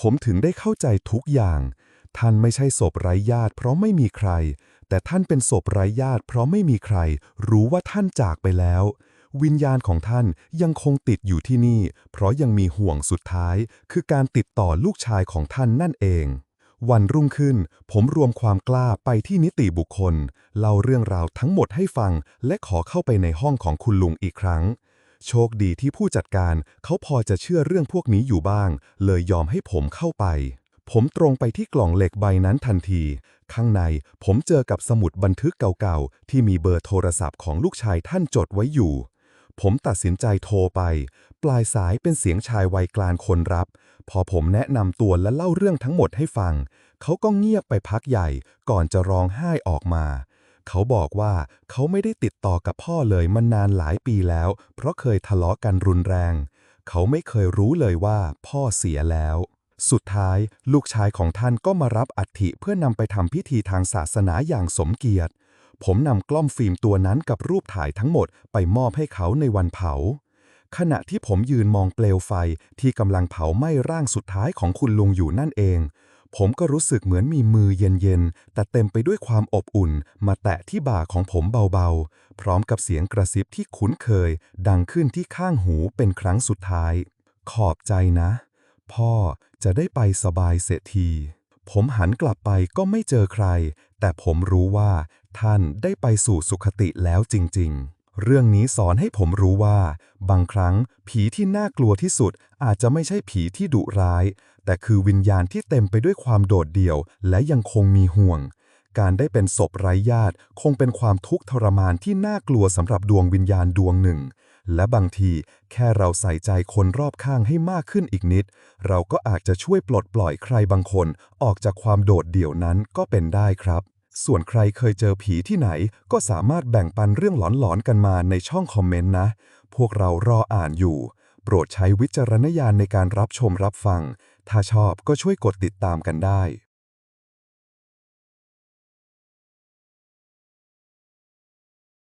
ผมถึงได้เข้าใจทุกอย่าง ท่านไม่ใช่ศพไร้ญาติ เพราะไม่มีใคร แต่ท่านเป็นศพไร้ญาติ เพราะไม่มีใคร รู้ว่าท่านจากไปแล้ว วิญญาณของท่านยังคงติดอยู่ที่นี่ เพราะยังมีห่วงสุดท้าย คือการติดต่อลูกชายของท่านนั่นเองวันรุ่งขึ้น ผมรวมความกล้าไปที่นิติบุคคล เล่าเรื่องราวทั้งหมดให้ฟัง และขอเข้าไปในห้องของคุณลุงอีกครั้ง โชคดีที่ผู้จัดการเขาพอจะเชื่อเรื่องพวกนี้อยู่บ้าง เลยยอมให้ผมเข้าไป ผมตรงไปที่กล่องเหล็กใบนั้นทันที ข้างในผมเจอกับสมุดบันทึกเก่าๆ ที่มีเบอร์โทรศัพท์ของลูกชายท่านจดไว้อยู่ ผมตัดสินใจโทรไป ปลายสายเป็นเสียงชายวัยกลางคนรับ พอผมแนะนำตัวและเล่าเรื่องทั้งหมดให้ฟัง เขาก็เงียบไปพักใหญ่ก่อนจะร้องไห้ออกมา เขาบอกว่าเขาไม่ได้ติดต่อกับพ่อเลยมานานหลายปีแล้ว เพราะเคยทะเลาะกันรุนแรง เขาไม่เคยรู้เลยว่าพ่อเสียแล้ว สุดท้ายลูกชายของท่านก็มารับอัฐิเพื่อนำไปทำพิธีทางศาสนาอย่างสมเกียรติ ผมนำกล้องฟิล์มตัวนั้นกับรูปถ่ายทั้งหมดไปมอบให้เขาในวันเผา ขณะที่ผมยืนมองเปลวไฟที่กำลังเผาไหม้ร่างสุดท้ายของคุณลุงอยู่นั่นเอง ผมก็รู้สึกเหมือนมีมือเย็นๆ แต่เต็มไปด้วยความอบอุ่น มาแตะที่บ่าของผมเบาๆ พร้อมกับเสียงกระซิบที่คุ้นเคย ดังขึ้นที่ข้างหูเป็นครั้งสุดท้าย ขอบใจนะ พ่อจะได้ไปสบายเสียที ผมหันกลับไปก็ไม่เจอใคร แต่ผมรู้ว่าท่านได้ไปสู่สุขติแล้วจริงๆ เรื่องนี้สอนให้ผมรู้ว่า บางครั้งผีที่น่ากลัวที่สุดอาจจะไม่ใช่ผีที่ดุร้าย แต่คือวิญญาณที่เต็มไปด้วยความโดดเดี่ยว และยังคงมีห่วง การได้เป็นศพไร้ญาติคงเป็นความทุกข์ทรมานที่น่ากลัวสำหรับดวงวิญญาณดวงหนึ่ง และบางทีแค่เราใส่ใจคนรอบข้างให้มากขึ้นอีกนิด เราก็อาจจะช่วยปลดปล่อยใครบางคนออกจากความโดดเดี่ยวนั้นก็เป็นได้ครับ ส่วนใครเคยเจอผีที่ไหน ก็สามารถแบ่งปันเรื่องหลอนๆกันมาในช่องคอมเมนต์นะ พวกเรารออ่านอยู่ โปรดใช้วิจารณญาณในการรับชมรับฟัง ถ้าชอบก็ช่วยกดติดตามกันได้